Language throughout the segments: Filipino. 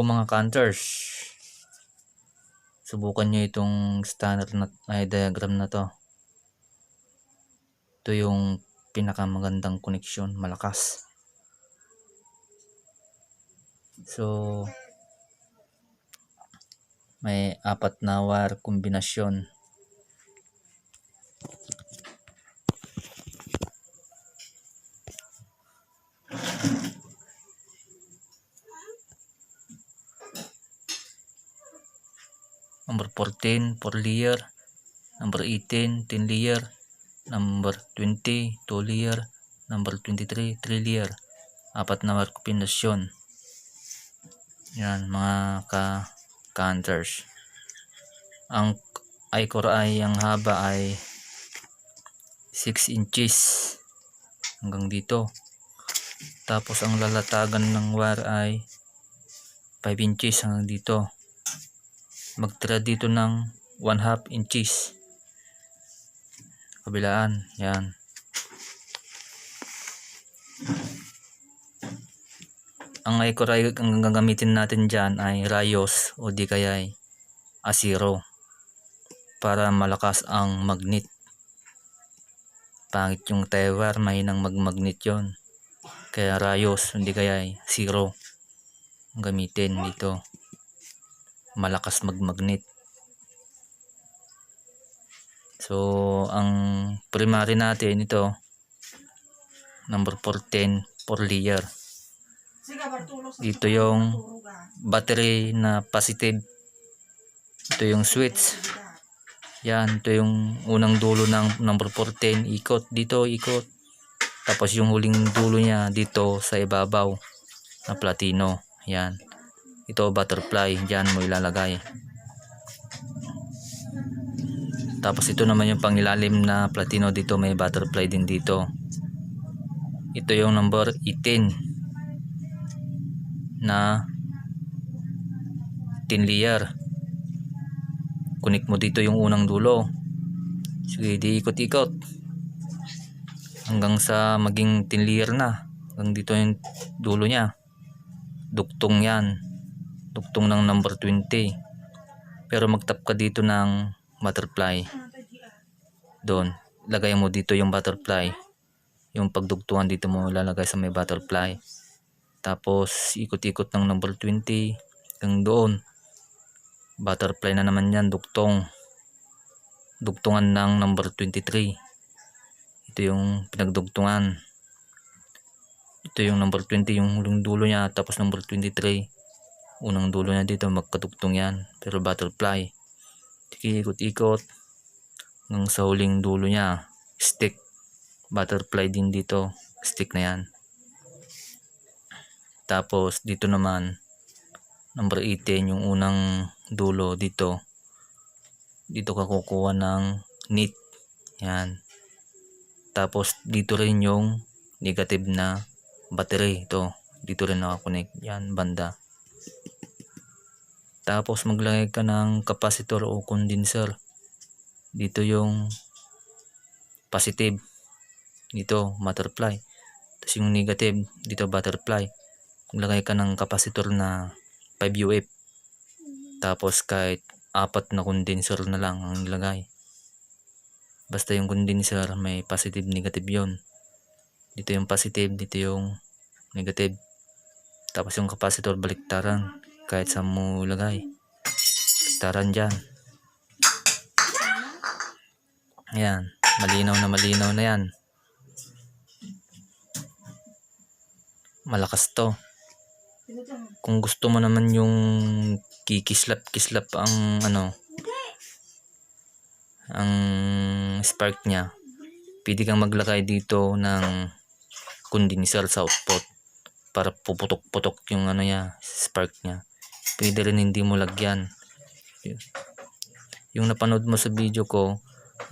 mga counters, subukan nyo itong standard na ay, diagram na to. Ito yung pinakamagandang koneksyon, malakas. So, may apat na wire kombinasyon. Number 14 4 layer. Number 18 10 layer. Number 20 2 layer. Number 23 3 layer. Apat na kombinasyon yan mga ka counters ang i-core ay ang haba ay 6 inches hanggang dito. Tapos ang lalatagan ng wire ay 5 inches hanggang dito magtira dito ng 1 half inches. Kabilaan yan. Ang ikoray ang gagamitin natin dyan ay rayos o di kaya ay asiro para malakas ang magnet. Pangit yung tewar mahinang magmagnet yon kaya rayos hindi kaya ay zero ang gamitin dito malakas magmagnet. So, ang primary natin ito, number 14, 4 layer. Dito yung battery na positive. Ito yung switch. Yan, ito yung unang dulo ng number 14, ikot dito, ikot. Tapos yung huling dulo niya dito sa ibabaw na platino. Yan ito butterfly. Dyan mo ilalagay. Tapos ito naman yung pangilalim na platino dito. May butterfly din dito. Ito yung number 18 na tin layer. Kunik mo dito yung unang dulo. Sige di ikot-ikot. Hanggang sa maging tin layer na. Hanggang dito yung dulo nya duktong yan tugtong ng number 20 pero magtap ka dito ng butterfly. Doon. Lagay mo dito yung butterfly. Yung pagdugtungan dito mo lalagay sa may butterfly. Tapos ikot-ikot ng number 20 hanggang doon. Butterfly na naman yan dugtong. Dugtungan ng number 23 ito yung pinagdugtungan. Ito yung number 20 yung huling dulo niya tapos number 23 unang dulo niya dito magkatugtong yan. Pero butterfly ikot-ikot hanggang sa huling dulo niya stick. Butterfly din dito stick na yan. Tapos dito naman number 18 yung unang dulo dito. Dito ka kukuha ng knit. Yan. Tapos dito rin yung negative na battery. Ito dito rin nakakonect. Yan banda tapos maglagay ka ng capacitor o condenser. Dito yung positive. Dito butterfly. Tapos yung negative, dito butterfly. Maglagay ka ng capacitor na 5 UF. Tapos kahit apat na condenser na lang ang ilagay. Basta yung condenser may positive negative yon. Dito yung positive, dito yung negative. Tapos yung capacitor baliktaran kahit sa mo lagay taran dyan. Yan malinaw na malinaw na yan. Malakas to. Kung gusto mo naman yung kikislap kislap ang ano ang spark nya pwede kang maglagay dito ng condenser sa output para puputok-putok yung ano niya spark niya pwede rin hindi mo lagyan. Yung napanood mo sa video ko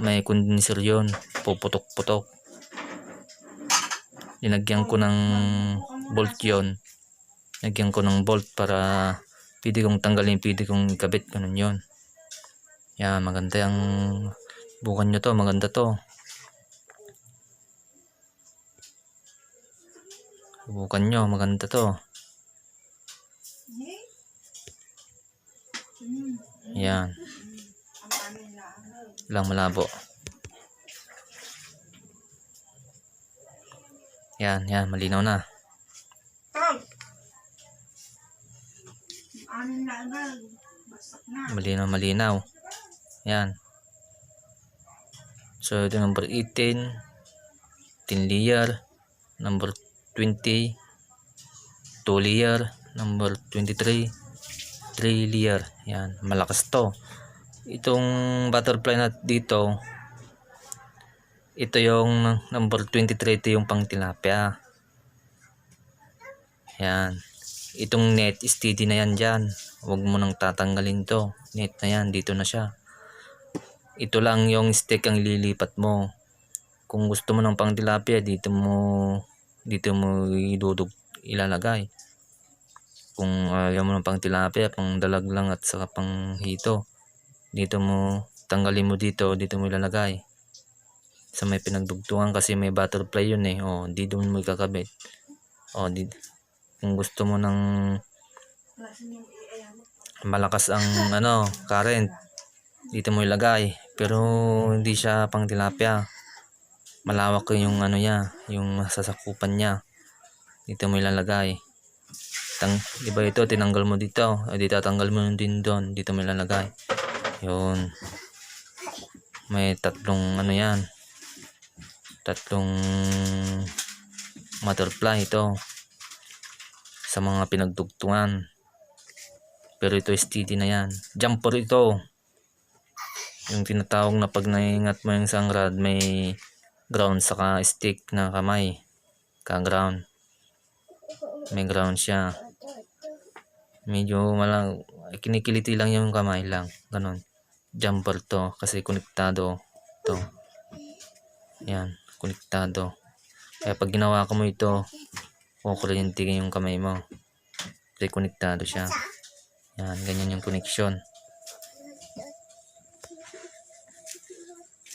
may condenser yon puputok-putok. Linagyan ko ng bolt yon lagyan ko ng bolt para pwede kong tanggalin pwede kong ikabit. Ganun yon yan maganda yung bukan nyo to maganda to. Subukan nyo maganda to Yan. Lang malabo. Yan, yan, malinaw na. Malinaw, malinaw. Yan. So, ito number 18. 10 layer. Number 20. 2 layer. Number 23. 3 layer. Yan. Malakas to. Itong butterfly na dito, ito yung number 23. Ito yung pang tilapia. Yan. Itong net, steady na yan dyan. Huwag mo nang tatanggalin to. Net na yan, dito na siya. Ito lang yung stick ang lilipat mo. Kung gusto mo ng pang tilapia, dito mo dito mo idudug ilalagay. Kung ayaw mo ng pang tilapia, pang dalag lang at saka pang hito. Dito mo tanggalin mo dito, dito mo ilalagay. Sa may pinagdugtungan kasi may butterfly yun eh. Oh, di doon mo ikakabit. Oh, di, kung gusto mo ng malakas ang ano, current, dito mo ilagay. Pero hindi siya pang tilapia. Malawak yung ano niya, yung sasakupan niya. Dito mo ilalagay. Tang, di ba ito, tinanggal mo dito. Eh, di tatanggal mo din doon. Dito mo ilalagay. Yun. May tatlong ano yan. Tatlong butterfly ito. Sa mga pinagdugtungan. Pero ito steady na yan. Jumper ito. Yung tinatawag na pag naingat mo yung isang rod, may ground saka stick na kamay. Ka-ground. May ground siya. Medyo malang, kinikiliti lang yung kamay lang. Ganon. Jumper to kasi konektado to. Yan, konektado. Kaya pag ginawa ko mo ito, kukuryente yung kamay mo. Kasi konektado siya. Yan, ganyan yung connection.